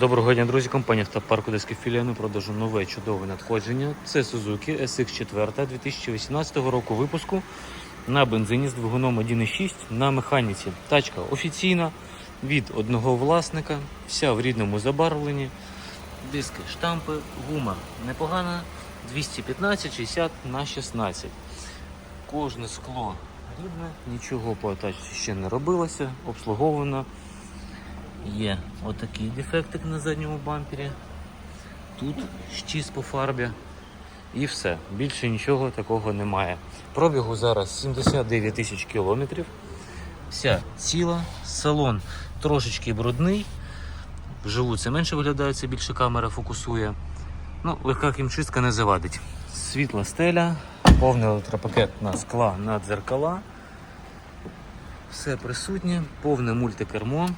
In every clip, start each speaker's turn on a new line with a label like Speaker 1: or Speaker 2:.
Speaker 1: Доброго дня, друзі. Компанія автопарк Одеський філіану продажу нове чудове надходження. Це Suzuki SX4 2018 року випуску на бензині з двигуном 1.6 на механіці. Тачка офіційна від одного власника, вся в рідному забарвленні. Диски, штампи, гума непогана. 215-60 на 16. Кожне скло рідне, нічого по тачці ще не робилося, обслуговано. Є отакий дефектик на задньому бампері. Тут щіз по фарбі. І все. Більше нічого такого немає. Пробігу зараз 79 тисяч кілометрів. Вся ціла. Салон трошечки брудний. Вживу це менше виглядає, це більше камера фокусує. Ну, легка хімчистка не завадить. Світла стеля, повний електропакет на скла на дзеркала. Все присутнє, повне мультикермо.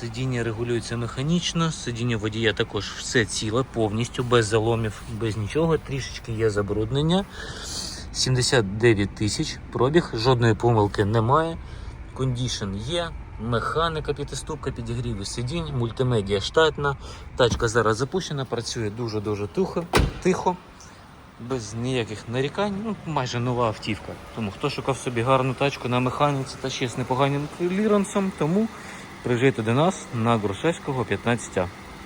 Speaker 1: Сидіння регулюється механічно, сидіння водія також все ціле, повністю, без заломів, без нічого. Трішечки є забруднення. 79 тисяч пробіг, жодної помилки немає. Кондішн є, механіка п'ятиступка, підігріви сидінь, мультимедіа штатна. Тачка зараз запущена, працює дуже-дуже тихо, тихо, без ніяких нарікань. Ну, майже нова автівка. Тому хто шукав собі гарну тачку на механіці та ще з непоганим кліренсом, тому приїжджайте до нас на Грушевського 15А.